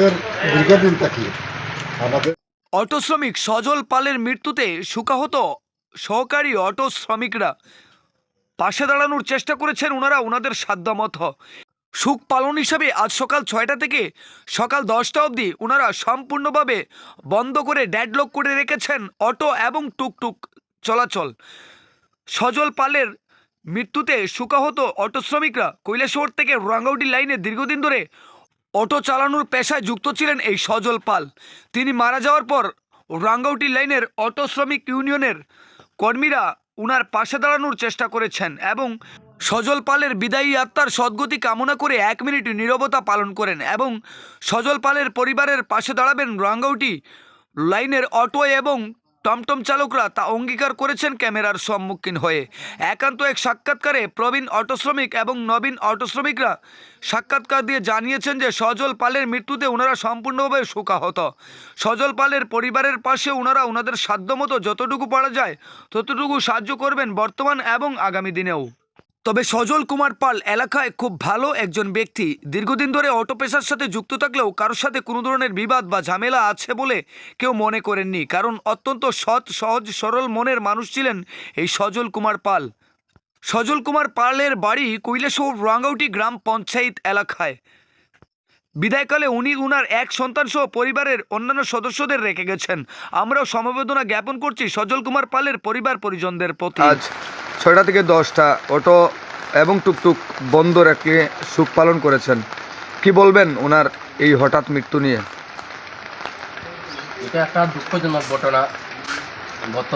আমাদের দীর্ঘদিন থাকি আমাদের অটো শ্রমিক সজল পালের মৃত্যুতে শোকাহত সহকারী অটো শ্রমিকরা পাশে দাঁড়ানোর চেষ্টা করেছেন ওনারা, ওনাদের সাধ্যমতো। সুখ পালন হিসাবে আজ সকাল ছয়টা থেকে সকাল দশটা অবধি ওনারা সম্পূর্ণভাবে বন্ধ করে ড্যাডলক করে রেখেছেন অটো এবং টুকটুক চলাচল। সজল পালের মৃত্যুতে শোকাহত অটো শ্রমিকরা কৈলাসহর থেকে রাঙ্গাউটি লাইনে দীর্ঘদিন ধরে অটো চালানোর পেশায় যুক্ত ছিলেন এই সজল পাল। তিনি মারা যাওয়ার পর রাঙ্গাউটি লাইনের অটো শ্রমিক ইউনিয়নের কর্মীরা উনার পাশে দাঁড়ানোর চেষ্টা করেছেন এবং সজল পালের বিদায়ী আত্মার সদ্গতি কামনা করে এক মিনিট নীরবতা পালন করেন এবং সজল পালের পরিবারের পাশে দাঁড়াবেন রাঙ্গাউটি লাইনের অটো এবং টমটম চালকরা তা অঙ্গীকার করেছেন ক্যামেরার সম্মুখীন হয়ে। একান্ত এক সাক্ষাৎকারে প্রবীণ অটো শ্রমিক এবং নবীন অটো শ্রমিকরা সাক্ষাৎকার দিয়ে জানিয়েছেন যে সজল পালের মৃত্যুতে ওনারা সম্পূর্ণভাবে শোকাহত। সজল পালের পরিবারের পাশে ওনারা ওনাদের সাধ্যমতো যতটুকু পারা যায়, ততটুকু সাহায্য করবেন বর্তমান এবং আগামী দিনেও। তবে সজল কুমার পাল এলাকায় খুব ভালো একজন ব্যক্তি। দীর্ঘদিন ধরে অটো পেশার সাথে যুক্ত থাকলেও কারোর সাথে কোনো ধরনের বিবাদ বা ঝামেলা আছে বলে কেউ মনে করেননি। কারণ অত্যন্ত সৎ, সহজ, সরল মনের মানুষ ছিলেন এই সজল কুমার পাল। সজল কুমার পালের বাড়ি কৈলাসহর রাঙ্গাউটি গ্রাম পঞ্চায়েত এলাকায়। বিদায়কালে উনি উনার এক সন্তান সহ পরিবারের অন্যান্য সদস্যদের রেখে গেছেন। আমরাও সমবেদনা জ্ঞাপন করছি সজল কুমার পালের পরিবার পরিজনদের প্রতি। আজ ছয়টা থেকে দশটা অটো এবং টুকটুক বন্ধ রেখে সুখ পালন করেছেন। কি বলবেন ওনার এই হঠাৎ মৃত্যু নিয়ে? এটা একটা দুঃখজনক ঘটনা। গত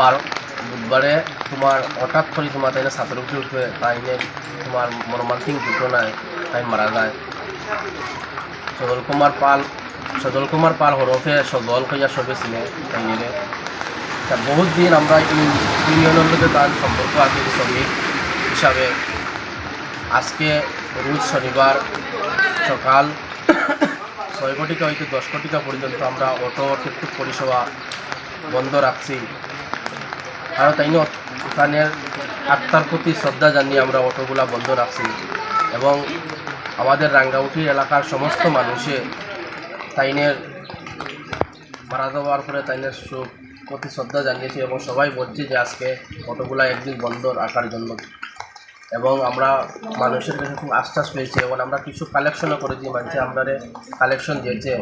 বারো বুধবারে তোমার হঠাৎ করে তোমার তাই সাঁতার উঠে উঠবে তাই তোমার মর্মান্তিক ঘটনায় তাই মারা যায়। সজল কুমার পাল, সজল কুমার পাল হরফে সজল কইয়া সবে চিনে তাই নিয়ে তা বহুত দিন আমরা ইউনিয়নের মধ্যে তার সম্পর্ক আছে শ্রমিক হিসাবে। আজকে রোজ শনিবার সকাল ছয় কোটিকা হইতে দশ কোটিকা পর্যন্ত আমরা অটো টুকটুক পরিষেবা বন্ধ রাখছি। আর তাই ওখানের আত্মার প্রতি শ্রদ্ধা জানিয়ে আমরা অটোগুলা বন্ধ রাখছি এবং আমাদের রাঙ্গাউটি এলাকার সমস্ত মানুষে তাইনের মারা যাওয়ার পরে তাইনের সুখ প্রতি শ্রদ্ধা জানিয়েছি এবং সবাই বলছে যে আজকে অটোগুলা একদিন বন্ধ রাখার জন্য এবং আমরা মানুষের কাছে খুব আশ্বাস পেয়েছি এবং আমরা কিছু কালেকশনও করেছি মানুষে আমরা কালেকশন দিয়েছে।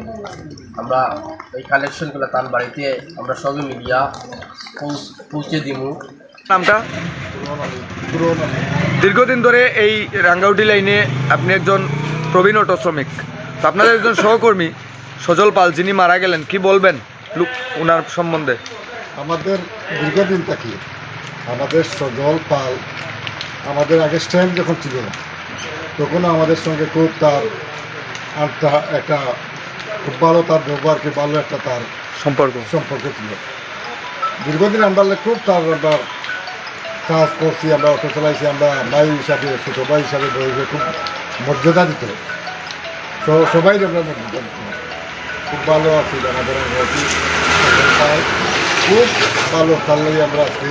আমরা এই কালেকশনগুলো তার বাড়িতে আমরা সবই মিডিয়া পৌঁছ- পৌঁছে দিমু। নামটা? দীর্ঘদিন ধরে এই রাঙ্গাউটি লাইনে আপনি একজন প্রবীণ অটো শ্রমিক। তো আপনাদের একজন সহকর্মী সজল পাল যিনি মারা গেলেন কি বলবেন লুক ওনার সম্বন্ধে? আমাদের দীর্ঘদিন থাকি আমাদের সজল পাল আমাদের আগে স্ট্যান্ড যখন ছিল না তখনও আমাদের সঙ্গে খুব তার আত্মা একটা খুব ভালো তার ব্যবহারকে ভালো একটা তার সম্পর্ক। সম্পর্ক ছিল। দীর্ঘদিন আমরা খুব তার আমরা কাজ করছি আমরা অটো চালাইছি আমরা ভাই হিসাবে ছোটো ভাই হিসাবে বইকে খুব মর্যাদা দিত। তো সবাই আমরা মর্যাদা দিত। খুব ভালো আছি আমাদের খুব ভালো তার লাগে আমরা আজকে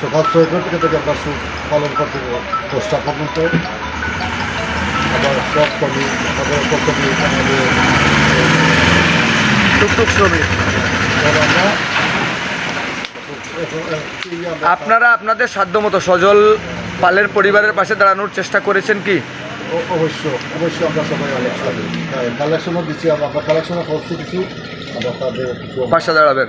সকাল ছয় ঘণ্টা থেকে থেকে আমরা সুখ পালন করতে দশটা পর্যন্ত। আবার সব আমাদের আমাদের টুকটুক শ্রমিক। আমরা আপনারা আপনাদের সাধ্যমতো সজল পালের পরিবারের পাশে দাঁড়ানোর চেষ্টা করেছেন কি? অবশ্য অবশ্যই আমরা সবাই কালেকশন কালেকশনও দিচ্ছি আমরা কালেকশনও করছি কিছু আমরা তাদের পাশে দাঁড়াবেন।